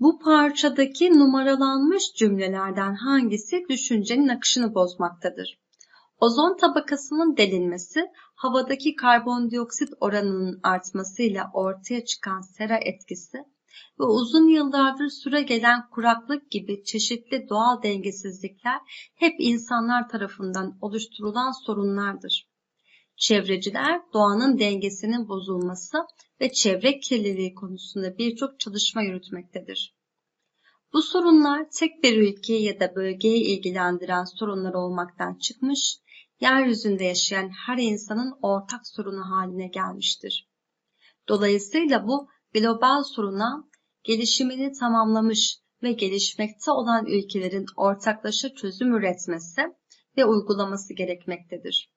Bu parçadaki numaralanmış cümlelerden hangisi düşüncenin akışını bozmaktadır? Ozon tabakasının delinmesi, havadaki karbondioksit oranının artmasıyla ortaya çıkan sera etkisi ve uzun yıllardır süre gelen kuraklık gibi çeşitli doğal dengesizlikler hep insanlar tarafından oluşturulan sorunlardır. Çevreciler doğanın dengesinin bozulması ve çevre kirliliği konusunda birçok çalışma yürütmektedir. Bu sorunlar tek bir ülkeyi ya da bölgeyi ilgilendiren sorunlar olmaktan çıkmış, yeryüzünde yaşayan her insanın ortak sorunu haline gelmiştir. Dolayısıyla bu global soruna gelişimini tamamlamış ve gelişmekte olan ülkelerin ortaklaşa çözüm üretmesi ve uygulaması gerekmektedir.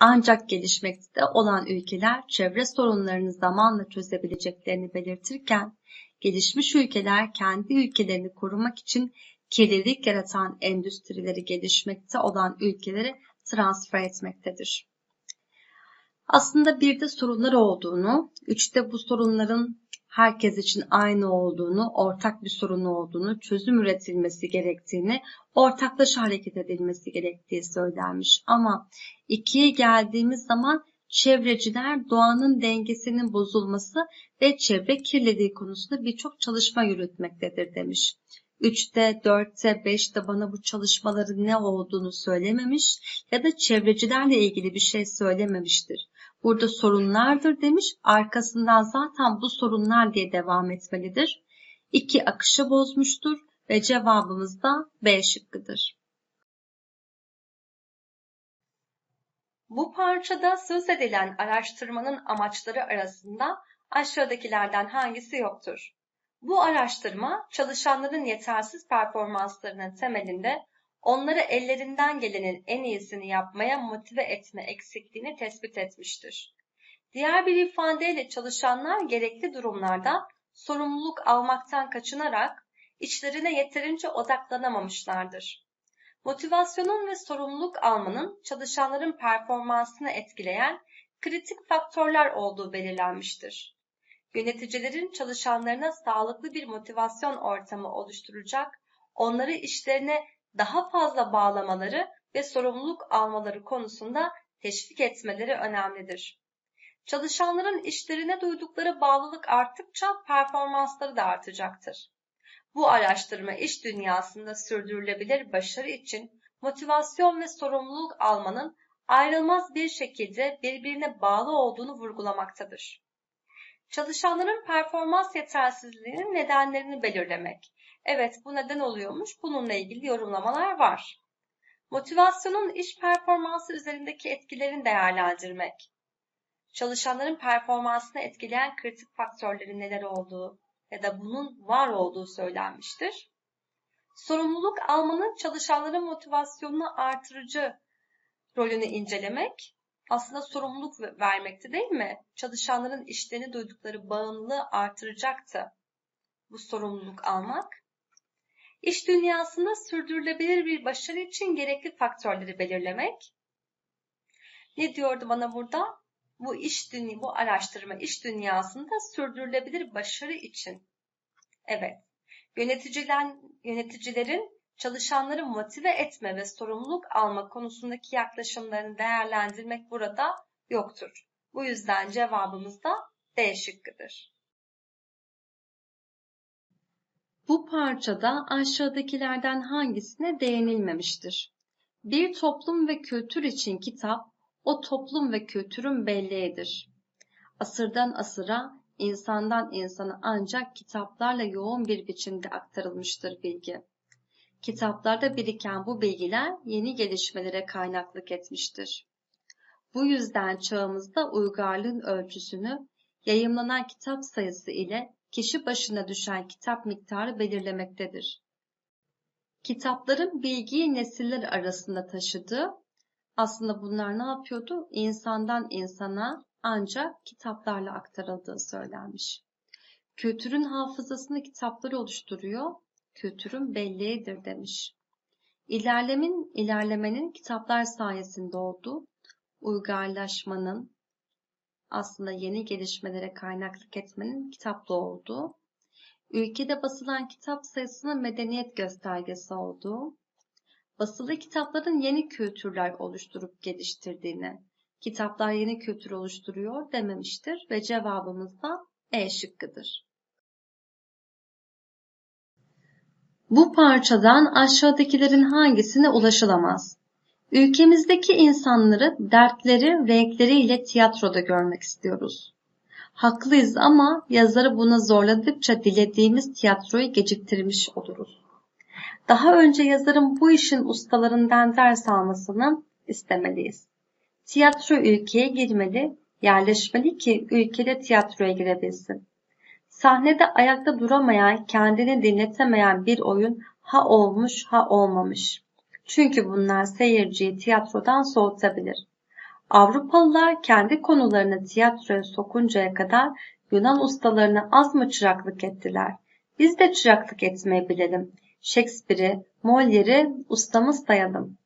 Ancak gelişmekte olan ülkeler çevre sorunlarını zamanla çözebileceklerini belirtirken, gelişmiş ülkeler kendi ülkelerini korumak için kirlilik yaratan endüstrileri gelişmekte olan ülkelere transfer etmektedir. Aslında bir de sorunlar olduğunu, üçte bu sorunların herkes için aynı olduğunu, ortak bir sorun olduğunu, çözüm üretilmesi gerektiğini, ortaklaşa hareket edilmesi gerektiği söylenmiş. Ama ikiye geldiğimiz zaman çevreciler doğanın dengesinin bozulması ve çevre kirliliği konusunda birçok çalışma yürütmektedir demiş. 3'te, 4'te, 5'te bana bu çalışmaların ne olduğunu söylememiş ya da çevrecilerle ilgili bir şey söylememiştir. Burada sorunlardır demiş, arkasından zaten bu sorunlar diye devam etmelidir. 2 akışı bozmuştur ve cevabımız da B şıkkıdır. Bu parçada söz edilen araştırmanın amaçları arasında aşağıdakilerden hangisi yoktur? Bu araştırma çalışanların yetersiz performanslarının temelinde onları ellerinden gelenin en iyisini yapmaya motive etme eksikliğini tespit etmiştir. Diğer bir ifadeyle çalışanlar gerekli durumlarda sorumluluk almaktan kaçınarak içlerine yeterince odaklanamamışlardır. Motivasyonun ve sorumluluk almanın çalışanların performansını etkileyen kritik faktörler olduğu belirlenmiştir. Yöneticilerin çalışanlarına sağlıklı bir motivasyon ortamı oluşturacak, onları işlerine daha fazla bağlamaları ve sorumluluk almaları konusunda teşvik etmeleri önemlidir. Çalışanların işlerine duydukları bağlılık arttıkça performansları da artacaktır. Bu araştırma iş dünyasında sürdürülebilir başarı için motivasyon ve sorumluluk almanın ayrılmaz bir şekilde birbirine bağlı olduğunu vurgulamaktadır. Çalışanların performans yetersizliğinin nedenlerini belirlemek. Evet bu neden oluyormuş. Bununla ilgili yorumlamalar var. Motivasyonun iş performansı üzerindeki etkilerini değerlendirmek. Çalışanların performansını etkileyen kritik faktörlerin neler olduğu ya da bunun var olduğu söylenmiştir. Sorumluluk almanın çalışanların motivasyonunu artırıcı rolünü incelemek aslında sorumluluk vermekti değil mi? Çalışanların işlerini duydukları bağımlılığı artıracaktı bu sorumluluk almak. İş dünyasında sürdürülebilir bir başarı için gerekli faktörleri belirlemek. Ne diyordu bana burada? Bu iş dünya, bu araştırma iş dünyasında sürdürülebilir başarı için. Evet. Yöneticilen, yöneticilerin çalışanları motive etme ve sorumluluk alma konusundaki yaklaşımlarını değerlendirmek burada yoktur. Bu yüzden cevabımız da D şıkkıdır. Bu parçada aşağıdakilerden hangisine değinilmemiştir? Bir toplum ve kültür için kitap, o toplum ve kültürün belleğidir. Asırdan asıra, insandan insana ancak kitaplarla yoğun bir biçimde aktarılmıştır bilgi. Kitaplarda biriken bu bilgiler yeni gelişmelere kaynaklık etmiştir. Bu yüzden çağımızda uygarlığın ölçüsünü yayımlanan kitap sayısı ile kişi başına düşen kitap miktarı belirlemektedir. Kitapların bilgiyi nesiller arasında taşıdığı, aslında bunlar ne yapıyordu? İnsandan insana ancak kitaplarla aktarıldığı söylenmiş. Kültürün hafızasını kitapları oluşturuyor, kültürün belleğidir demiş. İlerlemin, ilerlemenin kitaplar sayesinde olduğu, uygarlaşmanın, aslında yeni gelişmelere kaynaklık etmenin kitapla olduğu, ülkede basılan kitap sayısının medeniyet göstergesi olduğu, basılı kitapların yeni kültürler oluşturup geliştirdiğini, kitaplar yeni kültür oluşturuyor dememiştir ve cevabımız da E şıkkıdır. Bu parçadan aşağıdakilerin hangisine ulaşılamaz? Ülkemizdeki insanları dertleri, renkleriyle tiyatroda görmek istiyoruz. Haklıyız ama yazarı buna zorladıkça dilediğimiz tiyatroyu geciktirmiş oluruz. Daha önce yazarın bu işin ustalarından ders almasını istemeliyiz. Tiyatro ülkeye girmeli, yerleşmeli ki ülkede tiyatroya girebilsin. Sahnede ayakta duramayan, kendini dinletemeyen bir oyun ha olmuş ha olmamış. Çünkü bunlar seyirciyi tiyatrodan soğutabilir. Avrupalılar kendi konularını tiyatroya sokuncaya kadar Yunan ustalarını az mı çıraklık ettiler? Biz de çıraklık etmeyi bilelim. Shakespeare'i, Molière'i ustamız sayalım.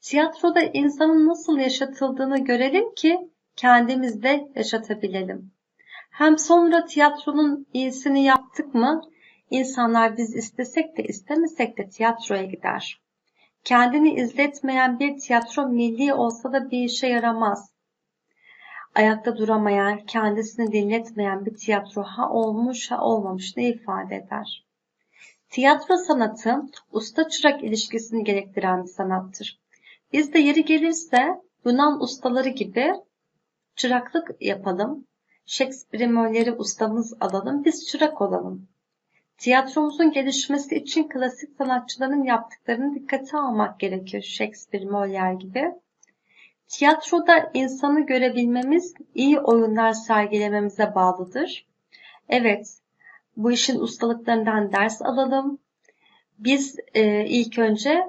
Tiyatroda insanın nasıl yaşatıldığını görelim ki kendimiz de yaşatabilelim. Hem sonra tiyatronun iyisini yaptık mı insanlar biz istesek de istemesek de tiyatroya gider. Kendini izletmeyen bir tiyatro milli olsa da bir işe yaramaz. Ayakta duramayan, kendisini dinletmeyen bir tiyatro ha olmuş ha olmamış ne ifade eder? Tiyatro sanatı usta çırak ilişkisini gerektiren bir sanattır. Biz de yeri gelirse Yunan ustaları gibi çıraklık yapalım, Shakespeare Molière'i ustamız alalım, biz çırak olalım. Tiyatromuzun gelişmesi için klasik sanatçıların yaptıklarını dikkate almak gerekir Shakespeare, Molière gibi. Tiyatroda insanı görebilmemiz iyi oyunlar sergilememize bağlıdır. Evet, bu işin ustalıklarından ders alalım. Biz e, ilk önce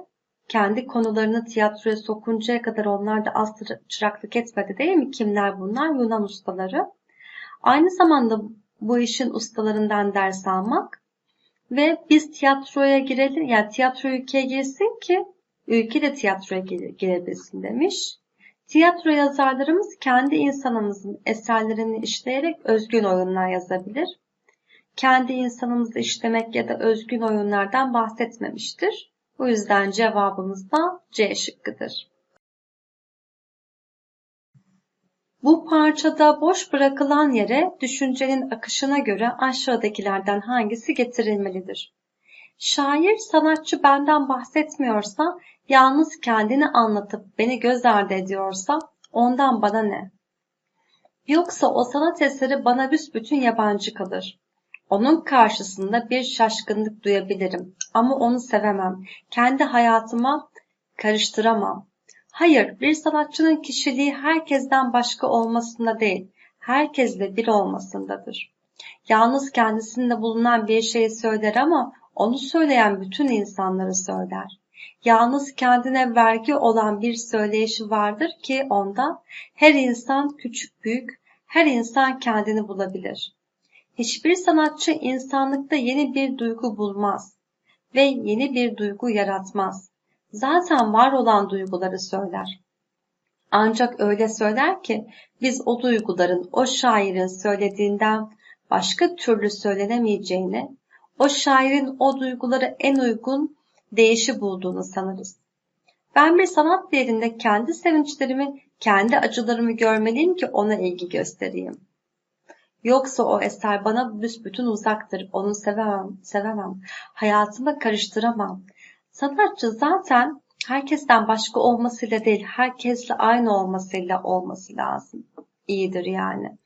kendi konularını tiyatroya sokuncaya kadar onlar da az çıraklık etmedi değil mi? Kimler bunlar? Yunan ustaları. Aynı zamanda bu işin ustalarından ders almak ve biz tiyatroya girelim, yani tiyatro ülkeye girsin ki ülke de tiyatroya girebilsin demiş. Tiyatro yazarlarımız kendi insanımızın eserlerini işleyerek özgün oyunlar yazabilir. Kendi insanımızı işlemek ya da özgün oyunlardan bahsetmemiştir. Bu yüzden cevabımız da C şıkkıdır. Bu parçada boş bırakılan yere düşüncenin akışına göre aşağıdakilerden hangisi getirilmelidir? Şair sanatçı benden bahsetmiyorsa, yalnız kendini anlatıp beni göz ardı ediyorsa ondan bana ne? Yoksa o sanat eseri bana büsbütün yabancı kalır. Onun karşısında bir şaşkınlık duyabilirim ama onu sevemem. Kendi hayatıma karıştıramam. Hayır, bir sanatçının kişiliği herkesten başka olmasında değil, herkesle bir olmasındadır. Yalnız kendisinde bulunan bir şeyi söyler ama onu söyleyen bütün insanları söyler. Yalnız kendine vergi olan bir söyleyişi vardır ki onda her insan küçük büyük, her insan kendini bulabilir. Hiçbir sanatçı insanlıkta yeni bir duygu bulmaz ve yeni bir duygu yaratmaz zaten var olan duyguları söyler. Ancak öyle söyler ki biz o duyguların o şairin söylediğinden başka türlü söylenemeyeceğini, o şairin o duyguları en uygun değişi bulduğunu sanırız. Ben bir sanat değerinde kendi sevinçlerimi, kendi acılarımı görmeliyim ki ona ilgi göstereyim. Yoksa o eser bana büsbütün uzaktır, onu sevemem, sevemem, hayatıma karıştıramam, Sanatçı zaten herkesten başka olmasıyla değil, herkesle aynı olmasıyla olması lazım. İyidir yani.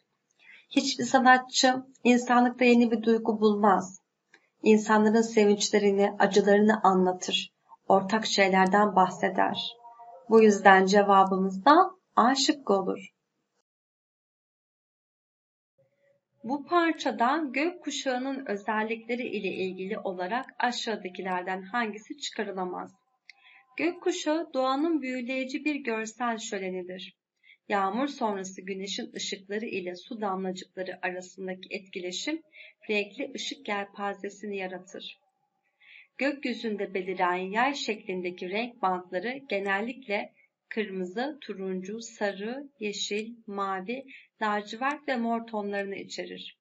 Hiçbir sanatçı insanlıkta yeni bir duygu bulmaz. İnsanların sevinçlerini, acılarını anlatır. Ortak şeylerden bahseder. Bu yüzden cevabımız da A şıkkı olur. Bu parçadan gökkuşağının özellikleri ile ilgili olarak aşağıdakilerden hangisi çıkarılamaz? Gökkuşağı doğanın büyüleyici bir görsel şölenidir. Yağmur sonrası güneşin ışıkları ile su damlacıkları arasındaki etkileşim renkli ışık yelpazesini yaratır. Gökyüzünde beliren yay şeklindeki renk bantları genellikle kırmızı, turuncu, sarı, yeşil, mavi, lacivert ve mor tonlarını içerir.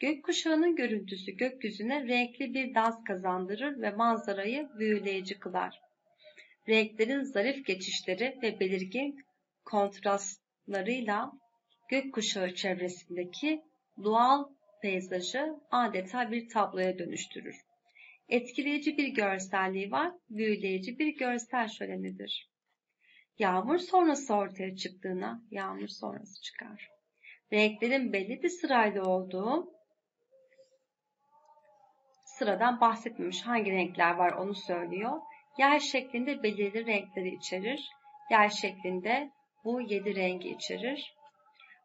Gökkuşağının görüntüsü gökyüzüne renkli bir dans kazandırır ve manzarayı büyüleyici kılar. Renklerin zarif geçişleri ve belirgin kontrastlarıyla gökkuşağı çevresindeki doğal peyzajı adeta bir tabloya dönüştürür. Etkileyici bir görselliği var, büyüleyici bir görsel şölenidir. Yağmur sonrası ortaya çıktığına yağmur sonrası çıkar. Renklerin belli bir sırayla olduğu sıradan bahsetmemiş hangi renkler var onu söylüyor. Yay şeklinde belirli renkleri içerir. Yay şeklinde bu yedi rengi içerir.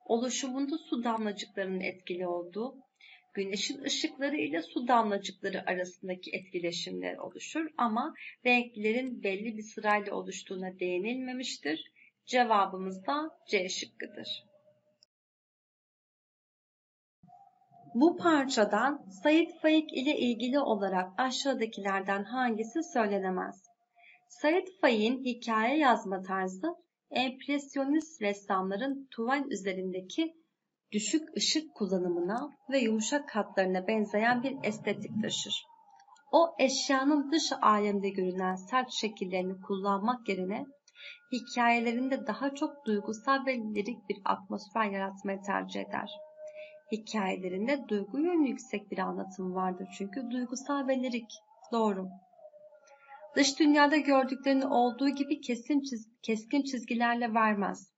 Oluşumunda su damlacıklarının etkili olduğu, güneşin ışıkları ile su damlacıkları arasındaki etkileşimler oluşur ama renklerin belli bir sırayla oluştuğuna değinilmemiştir. Cevabımız da C şıkkıdır. Bu parçadan Said Faik ile ilgili olarak aşağıdakilerden hangisi söylenemez? Said Faik'in hikaye yazma tarzı empresyonist ressamların tuval üzerindeki düşük ışık kullanımına ve yumuşak hatlarına benzeyen bir estetik taşır. O eşyanın dış alemde görünen sert şekillerini kullanmak yerine hikayelerinde daha çok duygusal ve lirik bir atmosfer yaratmayı tercih eder. Hikayelerinde duygu yönü yüksek bir anlatım vardır çünkü duygusal ve lirik. Doğru. Dış dünyada gördüklerini olduğu gibi kesin çiz keskin çizgilerle vermez.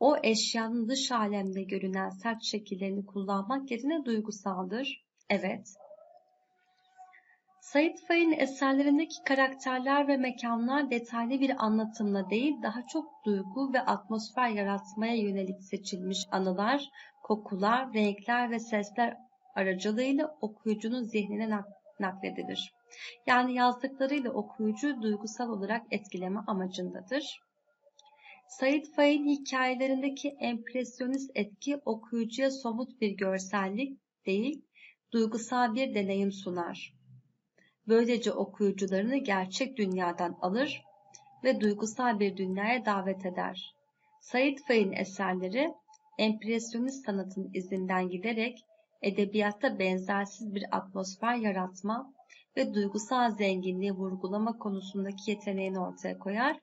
O eşyanın dış alemde görünen sert şekillerini kullanmak yerine duygusaldır. Evet. Said Faik'in eserlerindeki karakterler ve mekanlar detaylı bir anlatımla değil, daha çok duygu ve atmosfer yaratmaya yönelik seçilmiş anılar, kokular, renkler ve sesler aracılığıyla okuyucunun zihnine nakledilir. Yani yazdıklarıyla okuyucu duygusal olarak etkileme amacındadır. Said Faik'in hikayelerindeki empresyonist etki okuyucuya somut bir görsellik değil, duygusal bir deneyim sunar. Böylece okuyucularını gerçek dünyadan alır ve duygusal bir dünyaya davet eder. Said Faik'in eserleri empresyonist sanatın izinden giderek edebiyatta benzersiz bir atmosfer yaratma ve duygusal zenginliği vurgulama konusundaki yeteneğini ortaya koyar.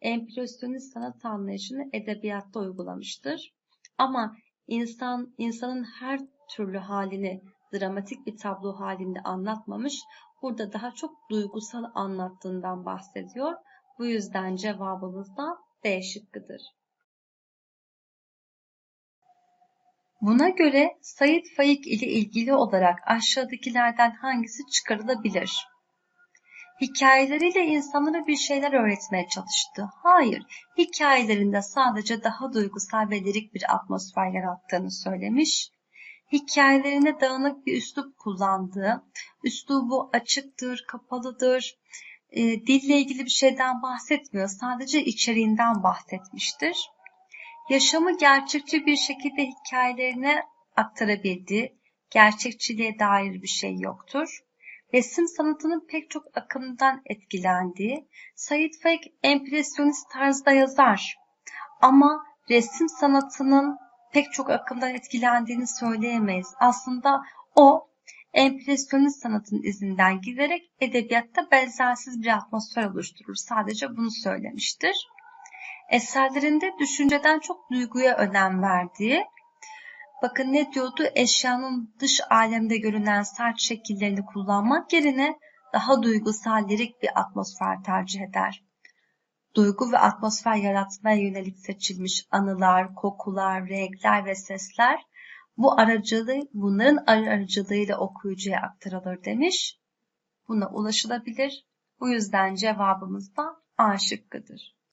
Empresyonist sanat anlayışını edebiyatta uygulamıştır. Ama insan insanın her türlü halini dramatik bir tablo halinde anlatmamış, burada daha çok duygusal anlattığından bahsediyor. Bu yüzden cevabımız da D şıkkıdır. Buna göre Said Faik ile ilgili olarak aşağıdakilerden hangisi çıkarılabilir? Hikayeleriyle insanlara bir şeyler öğretmeye çalıştı. Hayır, hikayelerinde sadece daha duygusal ve lirik bir atmosfer yarattığını söylemiş. Hikayelerine dağınık bir üslup kullandığı, üslubu açıktır, kapalıdır, e, dille ilgili bir şeyden bahsetmiyor, sadece içeriğinden bahsetmiştir yaşamı gerçekçi bir şekilde hikayelerine aktarabildi. Gerçekçiliğe dair bir şey yoktur. Resim sanatının pek çok akımdan etkilendiği, Said Faik empresyonist tarzda yazar. Ama resim sanatının pek çok akımdan etkilendiğini söyleyemeyiz. Aslında o empresyonist sanatın izinden giderek edebiyatta benzersiz bir atmosfer oluşturur. Sadece bunu söylemiştir eserlerinde düşünceden çok duyguya önem verdiği, bakın ne diyordu, eşyanın dış alemde görünen sert şekillerini kullanmak yerine daha duygusal, lirik bir atmosfer tercih eder. Duygu ve atmosfer yaratmaya yönelik seçilmiş anılar, kokular, renkler ve sesler bu aracılığı, bunların aracılığıyla okuyucuya aktarılır demiş. Buna ulaşılabilir. Bu yüzden cevabımız da A şıkkıdır.